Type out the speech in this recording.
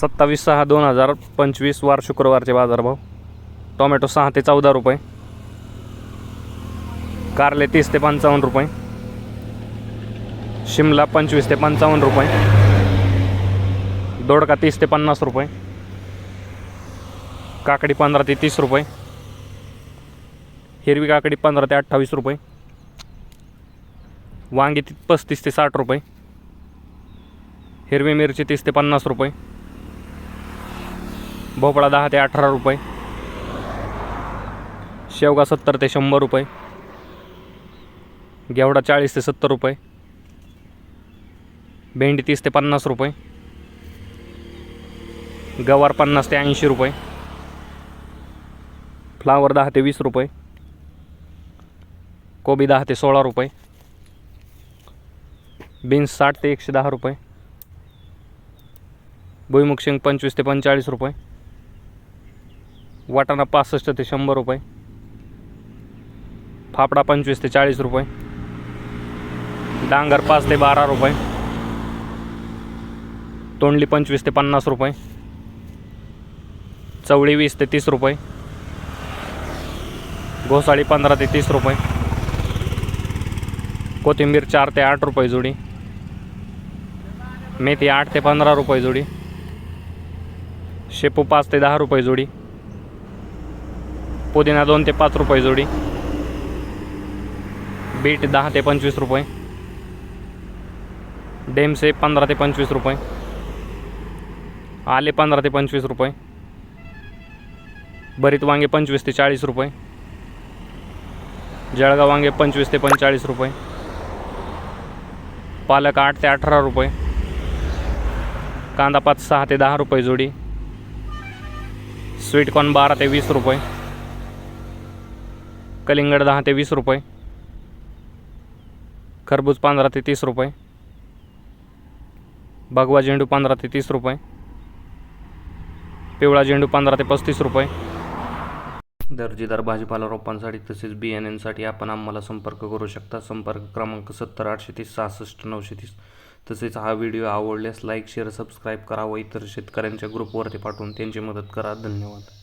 सत्तावीस सहा दोन हजार पंचवीस वार शुक्रवारचे बाजारभाव. टोमॅटो सहा ते चौदा रुपये. कारले तीस ते पंचावन्न रुपये. शिमला पंचवीस ते पंचावन्न रुपये. दोडका तीस ते पन्नास रुपये. काकडी पंधरा ते तीस रुपये. हिरवी काकडी पंधरा ते अठ्ठावीस रुपये. वांगी ती पस्तीस ते साठ रुपये. हिरवी मिरची तीस ते पन्नास रुपये. भोपळा दहा ते अठरा रुपये. शेवगा सत्तर ते शंभर रुपये. घेवडा चाळीस ते सत्तर रुपये. भेंडी तीस ते पन्नास रुपये. गवार पन्नास ते ऐंशी रुपये. फ्लावर दहा ते वीस रुपये. कोबी दहा ते सोळा रुपये. बीन्स साठ ते एकशे दहा रुपये. भुईमुग शेंग पंचवीस ते पंचेचाळीस रुपये. वाटाणा पासष्ट ते शंभर रुपये. फाफडा पंचवीस ते चाळीस रुपये. डांगर पाच ते बारा रुपये. तोंडली पंचवीस ते पन्नास रुपये. चवळी वीस ते तीस रुपये. घोसाळी पंधरा ते तीस रुपये. कोथिंबीर चार ते आठ रुपये जोडी. मेथी आठ ते पंधरा रुपये जोडी. शेपू पाच ते दहा रुपये जोडी. पुदिना दोन ते पाच रुपये जोडी. बीट दहा ते पंचवीस रुपये. डेमसे पंधरा ते पंचवीस रुपये. आले पंधरा ते पंचवीस रुपये. भरीत वांगे पंचवीस ते चाळीस रुपये. जळगाव वांगे पंचवीस ते पंचेचाळीस रुपये. पालक आठ ते अठरा रुपये. कांदा पाच सहा ते दहा रुपये जोडी. स्वीटकॉर्न बारा ते वीस रुपये. कलिंगड दहा ते वीस रुपये. खरबूज पंधरा ते तीस रुपये. भगवा झेंडू पंधरा ते तीस रुपये. पिवळा झेंडू पंधरा ते पस्तीस रुपये. दर्जेदार भाजीपाला रोपांसाठी तसेच बियाण्यांसाठी आपण आम्हाला संपर्क करू शकता. संपर्क क्रमांक सत्तर आठशे तीस सहासष्ट नऊशे तीस. तसेच हा व्हिडिओ आवडल्यास लाईक शेअर सबस्क्राईब करा व इतर शेतकऱ्यांच्या ग्रुपवरती पाठवून त्यांची मदत करा. धन्यवाद.